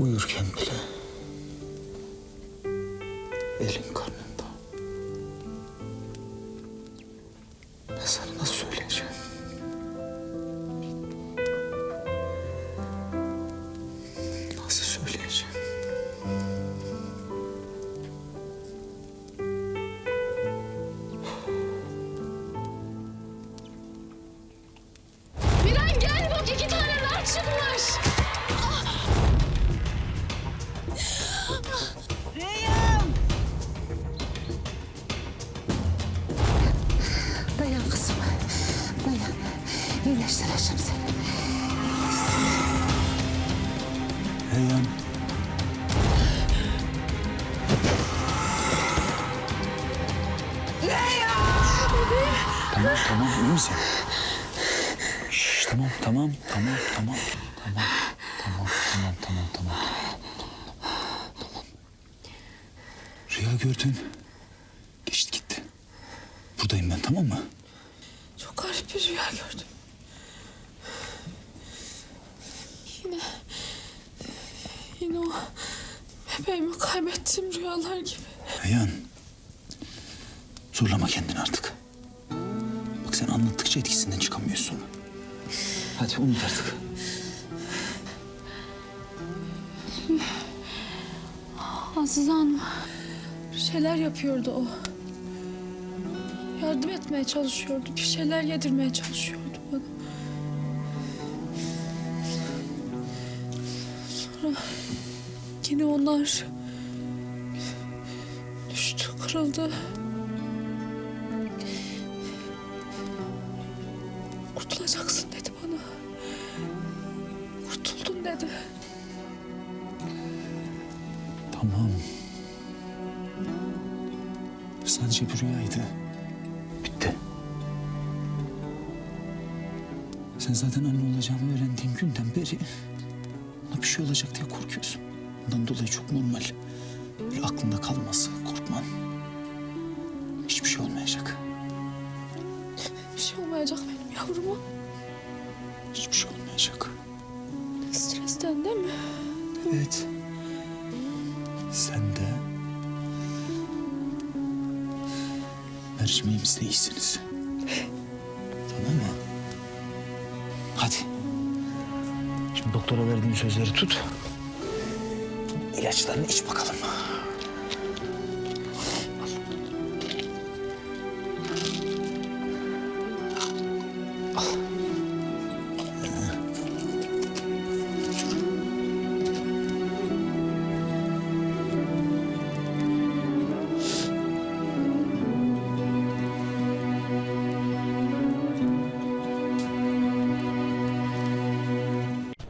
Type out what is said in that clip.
Uyurken bile elin karnında. Ben sana nasıl İyileştireceğim seni. Reyhan. Tamam tamam iyi misin? Şş, tamam tamam tamam tamam tamam tamam tamam tamam tamam tamam. Rüya gördün. Geçti gitti. Buradayım ben tamam mı? Çok garip bir rüya gördüm. Yine... Yine o bebeğimi kaybettiğim rüyalar gibi. Reyhan. Zorlama kendini artık. Bak sen anlattıkça etkisinden çıkamıyorsun. Hadi unut artık. Azize Hanım bir şeyler yapıyordu o. Yardım etmeye çalışıyordu. Bir şeyler yedirmeye çalışıyordu bana. Sonra yine onlar düştü, kırıldı. Kurtulacaksın dedi bana. Kurtuldun dedi. Tamam. Sadece bir rüyaydı. Bitti. Sen zaten anne olacağımı öğrendiğin günden beri ona bir şey olacak diye korkuyorsun. Bundan dolayı çok normal. Böyle aklında kalması, korkman. Hiçbir şey olmayacak. Bir şey olmayacak benim yavruma. Hiçbir şey olmayacak. Stresten değil mi? Evet. Sen de mercimeğimiz de iyisiniz. tamam mı? Şimdi doktora verdiğim sözleri tut. İlaçlarını iç bakalım.